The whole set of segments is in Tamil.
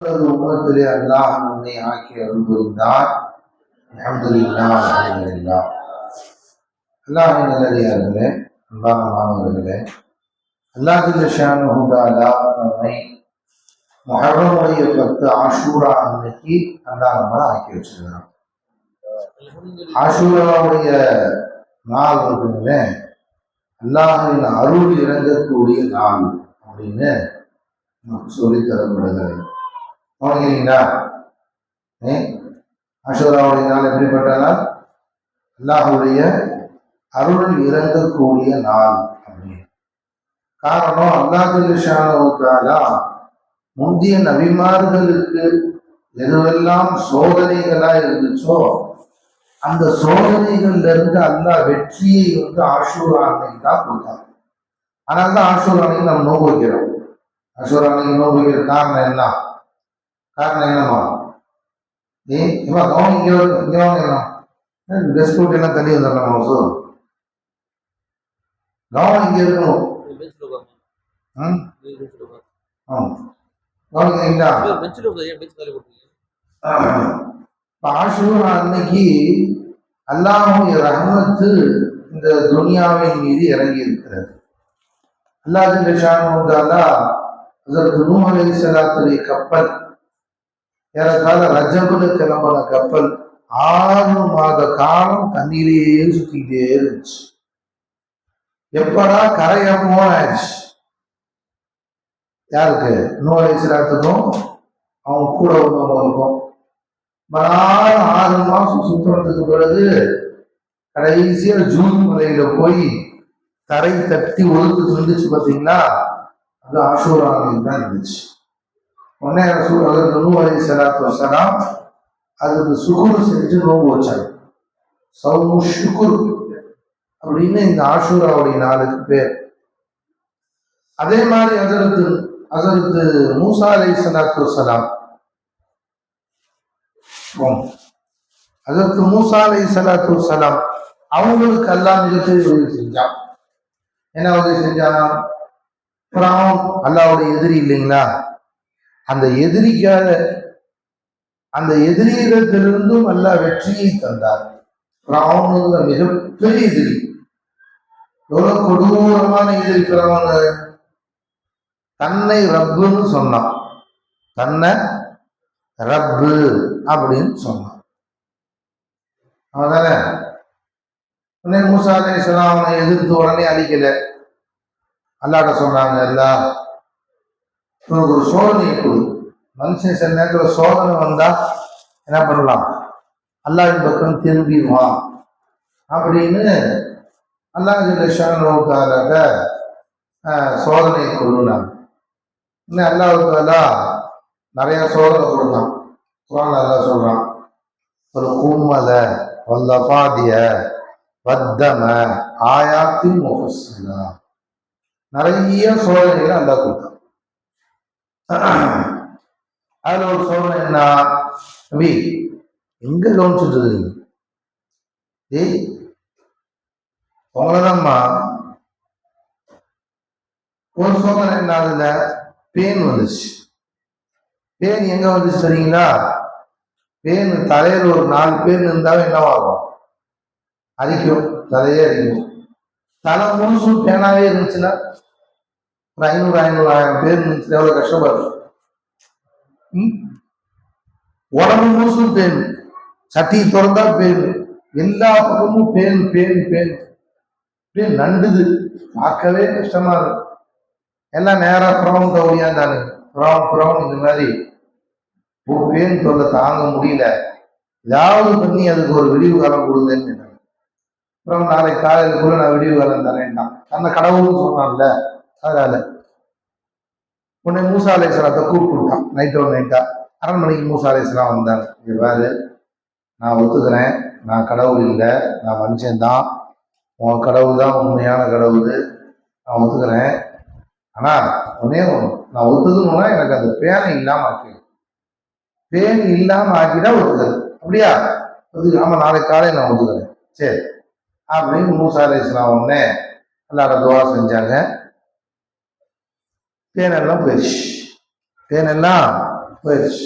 அவரது உம்மத்திலே அல்லாஹ் நம்மை ஆக்கி அருள் புரிந்தார். அல்ஹம்துலில்லாஹ் அல்ஹம்துலில்லாஹ். அல்லாஹின் நல்லடியார்களே அன்பான மாணவர்களே அல்லாஹ் ஷானு தாலா நம்மை முஹர்ரமுடைய பத்து ஆஷூரா அன்னைக்கு அல்லாஹ் நம்மளை ஆக்கி வச்சிருக்கிறான். ஆஷூராவுடைய நாள் இருக்குங்களே அல்லாஹின் அருள் இறங்கக்கூடிய நாள் அப்படின்னு சொல்லி சொல்லித் தரப்படுகிறது. கவனிக்கிறீங்களா? ஏ? நாள் எப்படிப்பட்ட நாள் அல்லாஹுடைய அருள் இறங்கக்கூடிய நாள் அப்படின்னு. காரணம் அல்லாஹாலா முந்தைய நபிமார்களுக்கு எதுவெல்லாம் சோதனைகளா இருந்துச்சோ அந்த சோதனைகள்ல இருந்து அல்லாஹ் வெற்றியை வந்து ஆஷூரா அன்னைக்கு தான் கொடுத்தாங்க ஆனால் தான் ஆசூர் அன்னைக்கு நம்ம நோக்கு வைக்கிறோம். ஆஷூரா அன்னைக்கு நோக்கு வைக்கிற காரணம் என்ன? காரணம் என்னம்மா? ஏ இம்மா கவனம் இங்கே இங்கே வாங்க ட்ரெஸ் போட்டு எல்லாம் தள்ளி வந்துடலாம் மோசு கவனம் இங்கே இருக்கணும். அன்னைக்கு அல்லாஹுடைய ரஹமத்து இந்த துனியாவின் மீது இறங்கி இருக்கிறது அல்லாஹ் அதற்கு நூ அலை சலாத்துடைய கப்பல் ஏறத்தாழ ரஜபுல கிளம்பின கப்பல் ஆறு மாத காலம் தண்ணியிலேயே சுத்திக்கிட்டே இருந்துச்சு. எப்படா கரையமோ ஆயிடுச்சு. யாருக்கு? நூலை சிலாத்துக்கும் அவங்க கூட உள்ளவங்களுக்கும். மறாத ஆறு மாசம் சுத்தினதுக்கு பிறகு கடைசியா ஜூன் மலையில போய் தரை தட்டி ஒழுத்து இருந்துச்சு பாத்தீங்களா? அது ஆசூராவில் தான் இருந்துச்சு. உடனே ரசூல் அதற்கு நூ அலி சலாத்து வசலாம் அதுக்கு சுகுர் செஞ்சு நோம்பு வச்சாங்க. சவுமு சுகுர் அப்படின்னு இந்த ஆஷூராவுடைய நாளுக்கு பேர். அதே மாதிரி அதற்கு அதற்கு மூசா அலை சலாத்து வசலாம் அதற்கு மூசா அலை சலாத்து வசலாம் அவங்களுக்கு எல்லாம் மிகப்பெரிய உதவி செஞ்சான் என்ன உதவி செஞ்சானா? அப்புறம் அல்லாவுடைய எதிரி இல்லைங்களா? அந்த எதிரிக்காக அந்த எதிரியிடத்திலிருந்தும் அல்லா வெற்றியை தந்தார். பிராவனுங்க மிகப்பெரிய எதிரி. எவ்வளவு கொடூரமான எதிரி பிராவன தன்னை ரப்புன்னு சொன்னான். தன்னை ரப்பு அப்படின்னு சொன்னான். அவதானே உடனே மூசா அலை இஸ்லாமனை எதிர்த்து உடனே அழிக்கல. அல்லாட்ட சொன்னாங்க எல்லாம் உனக்கு ஒரு சோதனையை கொடு. மனுஷன் சில நேரத்தில் சோதனை வந்தா என்ன பண்ணலாம்? அல்லாஹின் பக்கம் திரும்பிடுவான். அப்படின்னு அல்லாஹ் ஷானுக்காக சோதனையை கொடுனாங்க இன்னும் அல்லாவுக்காலா நிறைய சோதனை கொடுத்தான். குரான் நல்லா சொல்றான். ஒரு கும்மல வல்லபாதிய வத்தம ஆயாத்தின் முகசிலா நிறைய சோதனைகளை அல்லா கொடுத்தான். அதுல ஒரு சோதனை என்ன தம்பி எங்க கவனிச்சுட்டு இருக்கீங்க ஏய் உங்களதாம்மா. ஒரு சோதனை என்ன அதுல? பேன் வந்துச்சு. பேன் எங்க வந்துச்சு சரிங்களா பேன் தலையில் ஒரு நாலு பேர் இருந்தாலும் என்னவாகும் அரிக்கும் தலையே அரிக்கும் தலை முழுசும் பேனாவே இருந்துச்சுன்னா ஒரு ஐநூறு ஐநூறு ஆயிரம் பேர் இருந்துச்சு எவ்வளவு கஷ்டப்படுது? உடம்பு முழுசும் பேன் சட்டி திறந்தா பேன் எல்லா பக்கமும் பேன் பேன் பேன் பேன் நண்டுது. பார்க்கவே கஷ்டமா இருக்கு. எல்லாம் நேராக புறவன் தவறியா தானு புறவன் புறவன் இந்த மாதிரி. பேன் தொல்லை தாங்க முடியல. ஏதாவது பண்ணி அதுக்கு ஒரு விடிவு காலம் கொடுங்கன்னு அப்புறம் நாளைக்கு காலையில் கூட நான் விடிவு காலம் தரேன்டான் அந்த கடவுள்னு சொன்னான்ல. அதனால உடனே மூசா அலேஸ்வரத்தை கூப்பிட்டுட்டான். நைட்டோ நைட்டா அரண்மனைக்கு மூசா அலேஸ்வரம் வந்தாங்க இங்கே நான் ஒத்துக்கிறேன். நான் கடவுள் இல்லை. நான் மனுஷன்தான் உன் கடவுள் தான் உண்மையான கடவுள். நான் ஒத்துக்கிறேன். ஆனால் உடனே நான் ஒத்துக்கணும்னா எனக்கு அந்த பேனை இல்லாமல் ஆக்கி பேன் இல்லாமல் ஆக்கிட்டா ஒத்துக்கிறேன் அப்படியா? ஒத்துக்க ஆமாம் நாளைக்கு காலையில் நான் ஒத்துக்கிறேன். சரி. அப்படின்னு மூசா அலேஸ்வரம் உடனே எல்லாரும் துவா செஞ்சாங்க. தேனெல்லாம் போயிடுச்சு தேனெல்லாம் போயிடுச்சு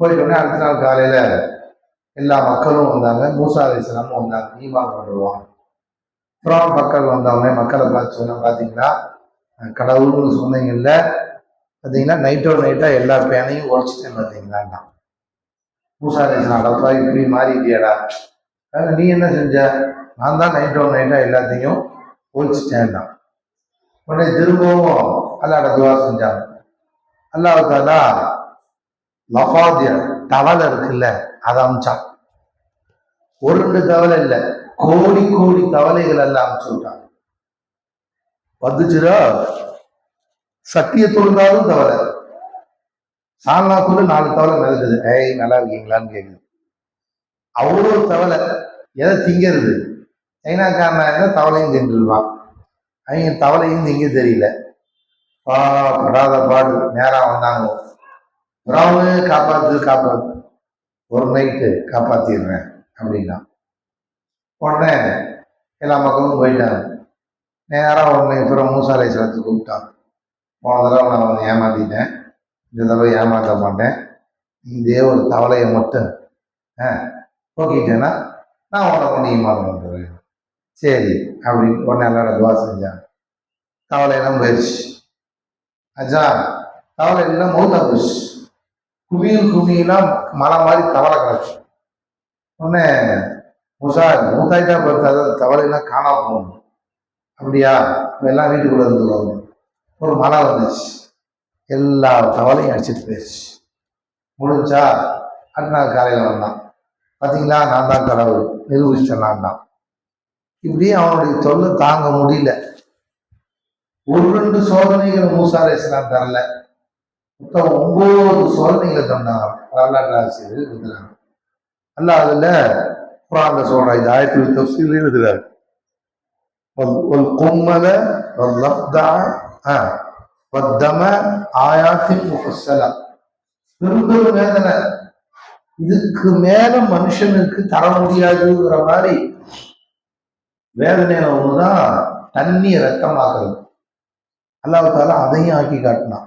போயிட்ட உடனே அடுத்த நாள் காலையில எல்லா மக்களும் வந்தாங்க. மூசா அலிஸ்லாமும் வந்தாங்க. ஈமான் பண்ணுவாங்க அப்புறம் மக்கள் வந்தவொடனே மக்களை பார்த்து சொன்ன பார்த்தீங்கன்னா கடவுள்னு சொன்னீங்கல்ல பார்த்தீங்கன்னா நைட்டோட நைட்டாக எல்லா பேனையும் உழைச்சிட்டேன் பார்த்தீங்களான்னா மூசா அலிஸ்லாம் அடப்பா இப்படி மாறிட்டியாடா. அஹ் நீ என்ன செஞ்ச? நான் தான் நைட்டோட நைட்டாக எல்லாத்தையும் ஒழிச்சிட்டேன்னா உடனே திரும்பவும் அல்லாட துவா செஞ்சாங்க. அல்லாஹ் தாலா லஃபாதிய தவளை இருக்குல்ல அதை அமிச்சான். ஒரு ரெண்டு தவளை இல்லை கோடி கோடி தவளைகள் எல்லாம் அமிச்சு விட்டாங்க. வந்துச்சுரா சத்திய தொழுந்தாலும் தவளை. சால்னாக்குள்ள நாலு தவளை மிதக்குது ஏய் நல்லா இருக்கீங்களான்னு கேட்குது அவ்வளோ தவளை. எதை திங்கிறது? சைனாக்காரனா என்ன? தவளையும் தின்றுவான் அவங்க தவளையும் திங்க தெரியல. பா படாத பாடு. நேரா வந்தாங்க. ராவணு காப்பாத்து காப்பாத்து. ஒரு நைட்டு காப்பாத்திடுறேன் அப்படின்னா. உடனே எல்லா மக்களும் போயிட்டாங்க. நேராக உடனே அப்புறம் மூசாலை சிலத்துக்கு கூப்பிட்டான் போன தடவை நான் வந்து ஏமாத்திட்டேன். இந்த தடவை ஏமாற்ற மாட்டேன். இதே ஒரு தவளையை மட்டும் ஆ போக்கிட்டேன்னா நான் உனக்கு ஒன்று ஈமான் பண்ணுறேன் சரி அப்படின்னு உடனே எல்லாரும் துவா செஞ்சாங்க. தவளையெல்லாம் போயிடுச்சு அஜா தவளை எல்லாம் மௌத்தா போச்சு. குமியில் குமியெல்லாம் மலை மாதிரி தவளை கிடக்கு. உடனே முசா மூத்தாயிட்டா பார்த்தா தவளையெல்லாம் காணாம போகணும் அப்படியா? எல்லாம் வீட்டுக்குள்ள இருந்துருவாங்க ஒரு மழை வந்துச்சு. எல்லா தவளையும் அடிச்சிட்டு போயிடுச்சு. முடிஞ்சா அடுத்த நாள் காலையில் வந்தான். பார்த்தீங்களா நான் தான் கடவுள். நிரூபிச்சிட்டேன் நான் தான் இப்படி அவனுடைய தொல்லை தாங்க முடியல. ஒரு ரெண்டு சோதனைகளை மூசாரை இஸ்லாம் தரல. மொத்தம் ஒன்பது சோதனைகளை தந்தாங்க வரலாற்று ஆசிரியர் எழுதுறாங்க. அல்ல அதுல குரான்ல சொல்றான் இது ஆயிரத்தி தப்சீல் எழுதுறாரு. ஒரு கும்மல ஒரு லப்தா பத்தம ஆயாத்தின் முகசலா பெரும்பெரும் வேதனை. இதுக்கு மேல மனுஷனுக்கு தர முடியாதுங்கிற மாதிரி வேதனையில ஒண்ணுதான் தண்ணி ரத்தமாக்குறது அல்லாஹால அதையும் ஆக்கி காட்டினான்.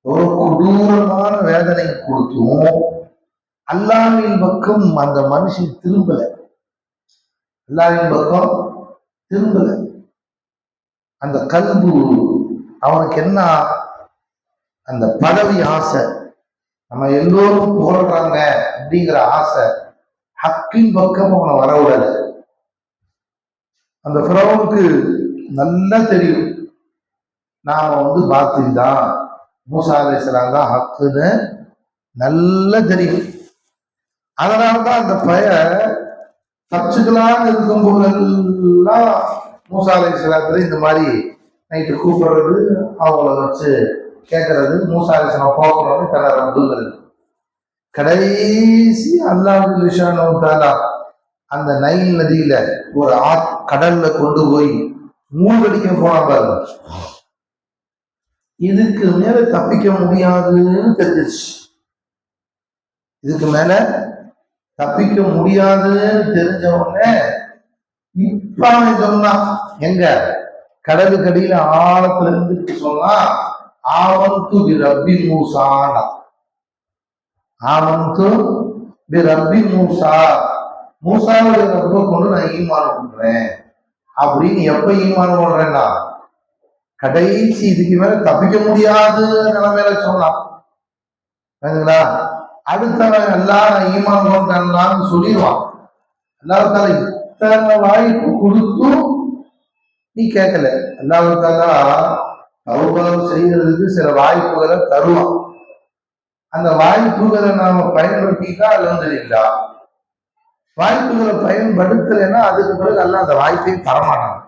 ஒரு கொடூரமான வேதனை கொடுத்தும் அல்லாவின் பக்கம் அந்த மனுஷன் திரும்பல. அல்லாவின் பக்கம் திரும்பல. அந்த கல்பு அவனுக்கு என்ன அந்த பதவி ஆசை? நம்ம எல்லோரும் போடுறாங்க அப்படிங்கிற ஆசை ஹக்கின் பக்கம் அவனை வரவிடல. அந்த ஃபிரௌனுக்கு நல்லா தெரியும். நாம வந்து பாத்தில் தான் மூசா அலிஸ்லாம் தான் ஹக்குன்னு நல்லா தெரியும். அதனாலதான் அந்த பய தச்சுக்கலான்னு இருக்கும் போதெல்லாம் மூசா அலிஸ்லாத்துல இந்த மாதிரி நைட்டு கூப்பிடுறது அவங்கள வச்சு கேட்கறது மூசா அலிஸ்லாம் போகணும்னு தர ரம்புகள் கடைசி அல்லாஹ் விஷானு தாலா அந்த நைல் நதியில ஒரு ஆ கடல்ல கொண்டு போய் மூழ்கடிக்க போனா பாருங்க. இதுக்கு மேல தப்பிக்க முடியாதுன்னு தெரிஞ்சிச்சு இதுக்கு மேல தப்பிக்க முடியாதுன்னு தெரிஞ்ச உடனே இப்ப அவன் சொன்னான் எங்க? கடலுக்கு அடியில ஆழத்துல இருந்து சொன்னா ஆவந்து பி ரப்பி மூசானா. ஆவந்து பி ரப்பி மூசா. மூசாவுடைய ரப்ப கொண்டு நான் ஈமானம் பண்றேன் அப்படின்னு எப்ப ஈமானம் பண்றேன்னா கடைசி இதுக்கு மேல தப்பிக்க முடியாத நிலைமையில சொல்லலாம். சரிங்களா அடுத்தவன் எல்லாரும் ஈமான் கொண்டான்னு சொல்லிடுவான். அல்லாஹால இத்தனை வாய்ப்பு கொடுத்தும் நீ கேட்கல. அல்லாஹாலா தௌபம் செய்யறதுக்கு சில வாய்ப்புகளை தருவான். அந்த வாய்ப்புகளை நாம பயன்படுத்திட்டா அலமதுல்லா வாய்ப்புகளை பயன்படுத்தலைன்னா அதுக்கு பிறகு எல்லாம் அந்த வாய்ப்பையும் தரமாட்டாங்க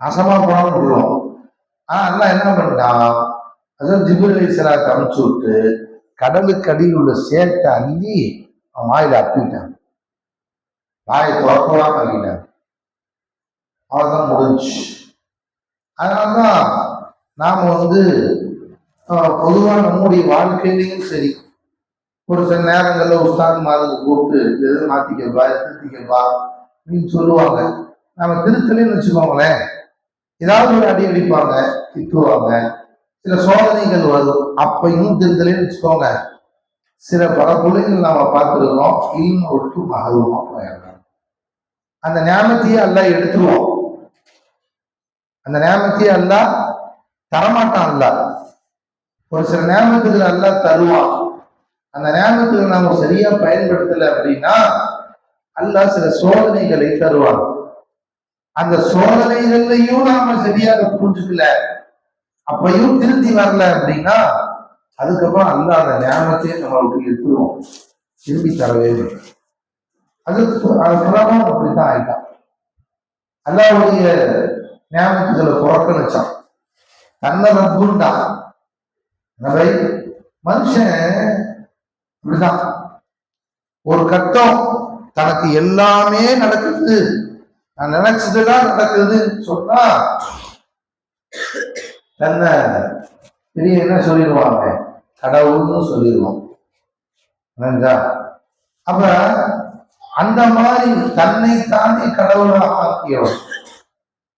நாசமா போனாலும் விடுவோம் ஆனா எல்லாம் என்ன பண்ணான் அதான் ஜிபுல் அலி அனுப்பிச்சு விட்டு கடலுக்கு அடியில் உள்ள சேர்த்தை அள்ளி அவன் வாயில அப்பிட்டான். வாயை துறக்கலாம் ஆக்கிட்டான் அவ்வளவுதான் முடிஞ்சு. அதனாலதான் நாம வந்து பொதுவாக நம்முடைய வாழ்க்கையிலையும் சரி ஒரு சில நேரங்களில் உஸ்தாது மாதிரி கூப்பிட்டு எது மாத்திக்கப்பா திருத்திக்கப்பா அப்படின்னு சொல்லுவாங்க. நம்ம திருத்தலைன்னு வச்சுக்கோங்களேன். ஏதாவது ஒரு அடி அடிப்பாங்க திட்டுவாங்க. சில சோதனைகள் வரும். அப்பையும் திருந்தலைன்னு வச்சுக்கோங்க. சில பல பிள்ளைகள் நாம பார்த்துருக்கோம் இல்ம விட்டு மகருவமா போயிடுறோம் அந்த நியமத்தையே எல்லாம் எடுத்துருவோம். அந்த நியமத்தையே எல்லாம் தரமாட்டான் அல்ல. ஒரு சில நியமத்துகள் எல்லாம் தருவான். அந்த ஞாபகத்துக்கு நாம சரியா பயன்படுத்தல அப்படின்னா அல்லாஹ் சில சோதனைகளை தருவான். அந்த சோதனைகள்லையும் நாம சரியாக புரிஞ்சுக்கல. அப்பையும் திருந்தி வரல அப்படின்னா அதுக்கப்புறம் அல்ல அந்த ஞாபகத்தையே நம்ம எடுத்துருவோம் திரும்பி தரவே அதுக்கு அது அப்படித்தான் ஆயிட்டான். அல்லாவுடைய ஞாபகத்துகளை புறக்கணிச்சான் தன்னை ரப்புண்டான் நபை மனுஷன் இப்படிதான் ஒரு கட்டம் தனக்கு எல்லாமே நடக்குது. நான் நினைச்சதுதான் நடக்குதுன்னு சொன்னா தன்னை பெரிய என்ன சொல்லிடுவாங்க? கடவுள்னு சொல்லிடுவோம் புரியுதா? அப்ப அந்த மாதிரி தன்னை தானே கடவுளாக ஆக்கியவன்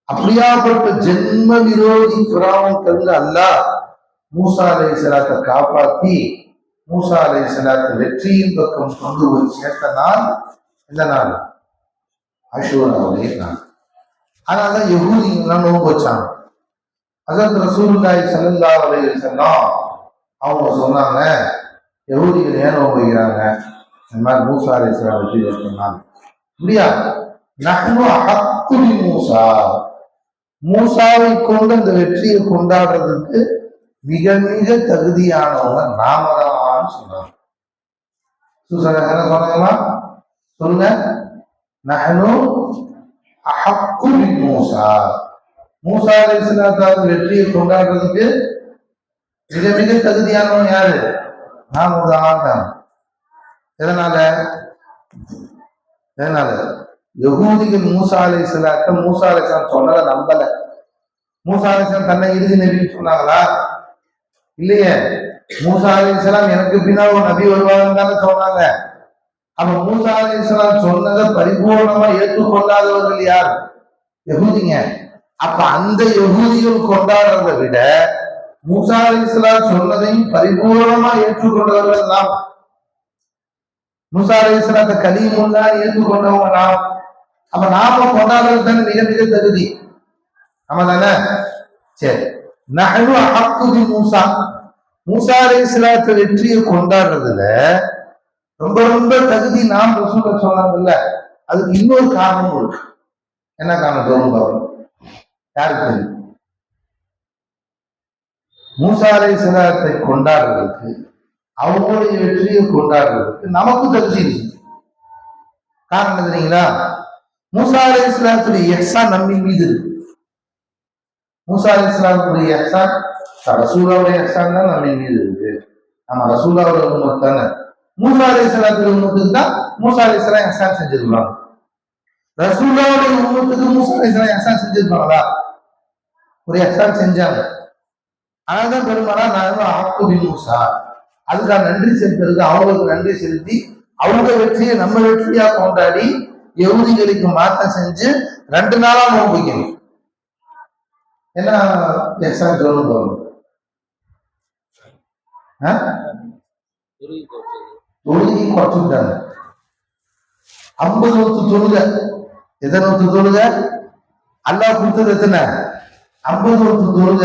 அப்படியாப்பட்ட ஜென்ம விரோதி புறாவும் தந்து அல்லாஹ் மூசா அலை சலாத்தை காப்பாத்தி மூசா அலை சலாத்தை வெற்றியின் பக்கம் கொண்டு போய் சேர்த்த நாள் இந்த நாள்? அஷூராவுடைய நாள் அதனாலதான் யகுதிங்கெல்லாம் நோன்பு வச்சாங்க. அசத் ரசூலுல்லாஹி ஸல்லல்லாஹு அலைஹி வஸல்லம் அவங்க சொன்னாங்க யகுதிகள் ஏன் நோன்பு வைக்கிறாங்க? இந்த மாதிரி மூசா அலை சலாம் வச்சு சொன்னாங்க முடியா நகனு அஹக்கு மூசா. மூசாவை கொண்டு அந்த வெற்றியை கொண்டாடுறதுக்கு மிக மிக தகுதியானவங்க நாம தான் சொன்னாங்க. என்ன சொன்னாங்களா சொல்லுங்க. நஹனு அஹக்கு மூசா மூசா அலைஹிஸ்ஸலாத்து வெற்றியை கொண்டாடுறதுக்கு மிக மிக தகுதியானவன் யாரு உத ஆண்டான் எதனால எதனால யகூதிகள் மூசா அலை சிலாக்க மூசா அலிஸ்லாம் சொன்னதை நம்பல மூசா அலிஸ்லாம் தன்னை இறுதி நபின்னு சொன்னாங்களா இல்லையே மூசா அலைசலாம் எனக்கு பின்னால் ஒரு நபி வருவாங்கன்னு தானே சொன்னாங்க அப்ப மூசா அலிஸ்லாம் சொன்னதை பரிபூர்ணமா ஏற்றுக்கொள்ளாதவர்கள் யார்? யகூதிங்க. அப்ப அந்த யகூதிகள் கொண்டாடுறதை விட மூசா அலிஸ்லாம் சொன்னதையும் பரிபூர்ணமா ஏற்றுக்கொண்டவர்கள் நாம். மூசா அலைசலாத்த கலிமுல்லா ஏற்றுக்கொண்டவங்க நாம். அப்ப நாம கொண்டாடுறது தானே மிக மிக தகுதி. ஆமா தானே சரி நகழ்வு அஹக்கு மூசா. மூசா அலிஸ்லாத்த வெற்றியை கொண்டாடுறதுல ரொம்ப ரொம்ப தகுதி நாம் ரசூல சொன்னாங்கல்ல அதுக்கு இன்னொரு காரணம் இருக்கு என்ன காரணம்? சொல்லுங்க பாருங்க. யாருக்கு தெரியும்? மூசா அலைஹிஸ்ஸலாத்தை கொண்டாடுறதுக்கு அவங்களுடைய வெற்றியை கொண்டாடுறதுக்கு நமக்கு தகுதி இருக்கு காரணம் தெரியுங்களா? மூசா அலி இஸ்லாத்துடைய எஹ்சான் நம்மின் மீது இருக்கு. மூசா அலி இஸ்லாத்துடைய ரசூலாவுடைய எஹ்சான் தான் நம்பி மீது இருக்கு. நம்ம ரசூலாவுடைய உண்மை தானே. மூசா அலி இஸ்லாத்துடைய உண்மத்துக்கு தான் மூசா அலி சலாம் எஹசான் செஞ்சிருக்கலாம் ரசூல்லாவுடைய உண்மத்துக்கு மூசா அலி சலாம் எஹசான் செஞ்சிருப்பாங்களா ஒரு எஹசான் செஞ்சாங்க. அதனால்தான் பெருமானா நான் ஆக்குபி மூசா. அதுக்காக நன்றி செலுத்துறது அவங்களுக்கு நன்றி செலுத்தி அவங்க வெற்றியை நம்ம வெற்றியா கொண்டாடி எவுதிகளுக்கு மாற்றம் செஞ்சு ரெண்டு நாளா நோன்பு வைக்கணும். என்ன எக்ஸாம் சொல்லுங்க ஆ? தொழுகை குறைச்சுட்டாங்க ஐம்பது ஒத்து தொழுக. எத்தனை ஒத்து தொழுக? அல்லாஹ் கொடுத்தது எத்தனை? ஐம்பது ஒத்து தொழுக.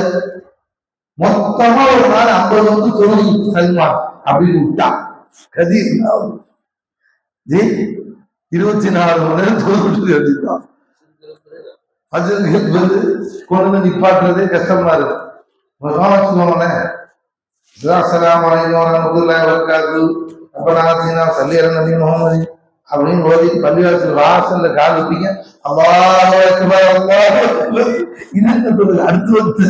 மொத்தமா ஒரு நாள் ஐம்பது வந்து தொழுகை சல்மான் அப்படின்னு விட்டான் கதி ஜி இருபத்தி நாலு மணி நேரம் தொழுகிட்டு அப்படிதான் அது என்பது கொண்டு வந்து நிப்பாட்டுறதே கஷ்டமா இருக்கு. வச்சுக்கோங்களேன் அஸ்ஸலாமு அலைக்கும் வரஹ்மத்துல்லாஹி வபரகாத்து அப்ப நான் சல்லி அலன் நபி முகமது அப்படின்னு ஓதி பள்ளிவாசல் வாசல்ல கால் வைப்பீங்க. அல்லாஹ் இது அடுத்து வந்து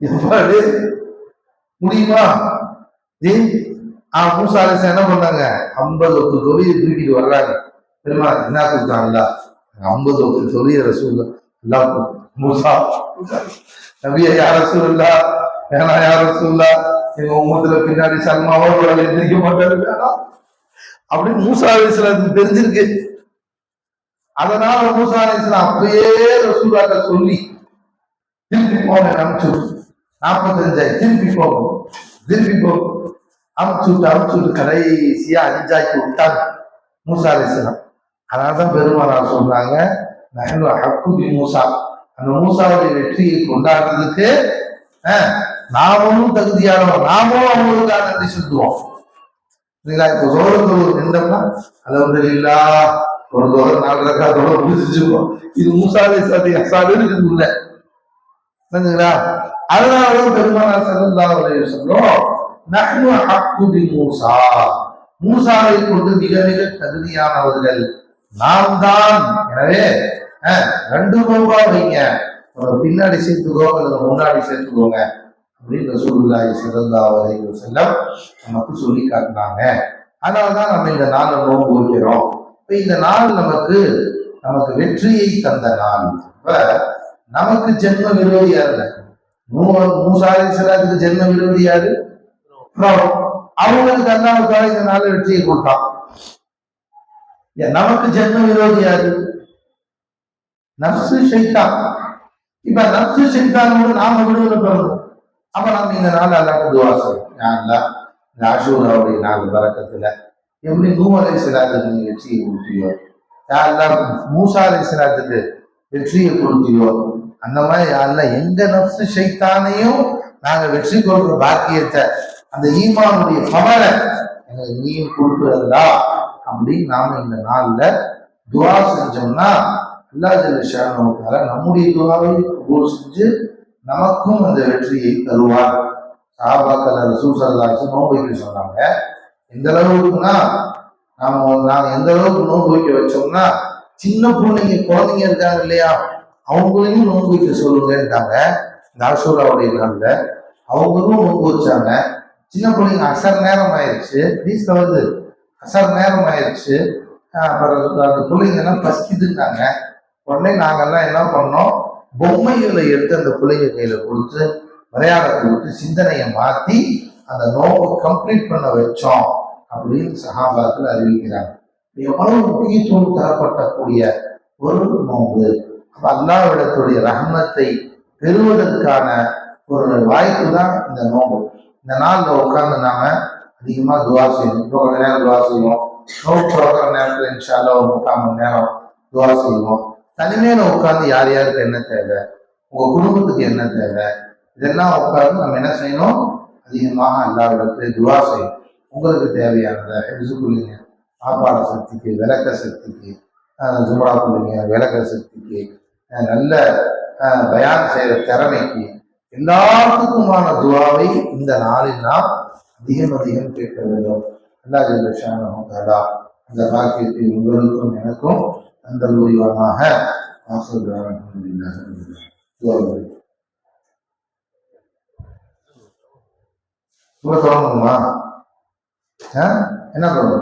எவ்வாறு முடியுமா? ஜி ஆ மூசா என்ன பண்ணாங்க? ஐம்பது ஒத்து தொழிலை தூக்கிட்டு வர்றாங்க. பெருமா என்ன கொடுத்தாங்களா ஐம்பது ஒத்து தொழிலை ரசூல் எல்லாம் மூசா. நபியா யார் ரசூல்லா வேணா யார் ரசூல்லா எங்க உமத்துல பின்னாடி சல்மாவோ கூட எந்திரிக்க மாட்டாரு. வேணாம் அப்படின்னு மூசா அலிஸ்லாத்துக்கு தெரிஞ்சிருக்கு. அதனால மூசா அலிஸ்லாம் அப்பயே ரசூலாட்ட சொல்லி திருப்பி போன அனுப்பிச்சு விட்டு. நாற்பத்தஞ்சாய் திருப்பி போகும் திருப்பி போகும் அமுச்சு விட்டு அனுப்பிச்சு விட்டு கடைசியா அஞ்சாக்கி விட்டாங்க மூசா அலிஸ்லாம் அதனாலதான் பெருமானார் சொல்றாங்க நகல் ஹக்குபி மூசா. அந்த மூசாவுடைய வெற்றியை கொண்டாடுறதுக்கு நாமளும் தகுதியானவர் நாமும் அவங்களுக்காக நன்றி செலுத்துவோம். சரிங்களா இப்போ ஒரு நின்றோம்னா அது வந்து இல்லா ஒரு தோற நாலு ரக்காத்தோட முடிச்சுக்குவோம் இது மூசாலை சாதி அசாது இருக்குது இல்லை சரிங்களா அதனாலதான் பெருமானா ஸல்லல்லாஹு அலைஹி வஸல்லம் நஹ்னு ஹக்கு மூசா. மூசாவை கொண்டு மிக மிக தகுதியானவர்கள் நாம் தான். எனவே ரெண்டு ரூபா வைங்க. ஒரு பின்னாடி சேர்த்துக்கோ அல்லது முன்னாடி சேர்த்துக்கோங்க. அப்படின்னு ரசூலுல்லாஹி ஸல்லல்லாஹு அலைஹி வஸல்லம் நமக்கு சொல்லி காட்டினாங்க. அதனாலதான் நம்ம இந்த நாளை நோன்பு வைக்கிறோம். இப்ப இந்த நாள் நமக்கு நமக்கு வெற்றியை தந்த நாள். இப்ப நமக்கு ஜென்ம விரோதி யாருங்க? மூ- சிலாத்துக்கு ஜென்ம விரோதி யாரு? அவங்களுக்கு அல்லாவுக்காக இந்த நாள் வெற்றியை கொடுத்தான். நமக்கு ஜென்ம விரோதி யாரு? நப்சு ஷைத்தான். இப்ப நப்சு கூட நாம விடுதலை பெறணும் அப்ப நம்ம இந்த நாள் அல்லாட்ட துவா செய்யணும் யா இந்த ஆஷூராவுடைய நாள் பறக்கத்துல எப்படி நூமலை அலைஹிஸ்ஸலாத்துக்கு நீ வெற்றியை கொடுத்தியோ யாரெல்லாம் மூசாலை மூசா வெற்றியை கொடுத்தியோ அந்த மாதிரி யாரெல்லாம் எங்க நப்சு சைத்தானையும் நாங்க வெற்றி கொள்ற பாக்கியத்தை அந்த ஈமானுடைய பவரை எங்களுக்கு நீயும் கொடுக்குறதா அப்படின்னு நாம இந்த நாள்ல துவா செஞ்சோம்னா அல்லா ஜல்ல நம்முடைய துவாவை செஞ்சு நமக்கும் அந்த வெற்றியை தருவார். சாபாக்கள் ரசூல் சல்லாச்சு நோன்பு வைக்க சொன்னாங்க. எந்த அளவுக்குன்னா நாம நாங்க எந்த அளவுக்கு நோன்பு வைக்க வச்சோம்னா சின்ன பிள்ளைங்க குழந்தைங்க இருக்காங்க இல்லையா? அவங்களையும் நோன்பு வைக்க சொல்லுங்கன்ட்டாங்க. இந்த நாள்ல அவங்களும் நோன்பு வச்சாங்க. சின்ன பிள்ளைங்க அசர் நேரம் ஆயிடுச்சு வீட்டில் வந்து அசர் நேரம் ஆயிடுச்சு அப்புறம் அந்த பிள்ளைங்க எல்லாம் பசிக்குதுன்னாங்க உடனே நாங்கெல்லாம் என்ன பண்ணோம்? பொம்மைகளை எடுத்து அந்த பிள்ளைங்க கையில கொடுத்து விளையாட கொடுத்து சிந்தனையை மாத்தி அந்த நோம்பை கம்ப்ளீட் பண்ண வச்சோம் அப்படின்னு சகாபாத்தில் அறிவிக்கிறாங்க. எவ்வளவு முக்கியத்துவம் தரப்பட்டக்கூடிய ஒரு நோன்பு அப்ப அல்லாவிடத்துடைய ரஹமத்தை பெறுவதற்கான ஒரு வாய்ப்பு தான் இந்த நோம்பு இந்த நாள்ல உட்கார்ந்து நாம அதிகமா துவா செய்யணும். இப்போ கொஞ்ச நேரம் துவா செய்வோம். நோன்பு துறக்கிற நேரத்துல இன்ஷால்ல ஒரு முக்கால் மணி நேரம் துவா செய்வோம். தனிமையில உட்காந்து யார் யாருக்கு என்ன தேவை? உங்க குடும்பத்துக்கு என்ன தேவை? இதெல்லாம் உட்கார்ந்து நம்ம என்ன செய்யணும்? அதிகமாக அல்லாவிடத்துல துவா செய்யணும். உங்களுக்கு தேவையானதை எழுது கொள்ளுங்க. சாப்பாட சக்திக்கு விளக்க சக்திக்கு ஜும்ரா கொள்ளுங்க விளக்க சக்திக்கு நல்ல பயான் செய்யற திறமைக்கு எல்லாத்துக்குமான துவாவை இந்த நாளில் நாம் அதிகம் அதிகம் கேட்க வேண்டும். அல்லா ஜெல்லா அந்த பாக்கியத்தை உங்களுக்கும் எனக்கும் அந்த முடிவாக தொடங்கணுமா ஆ? என்ன தொடங்கும்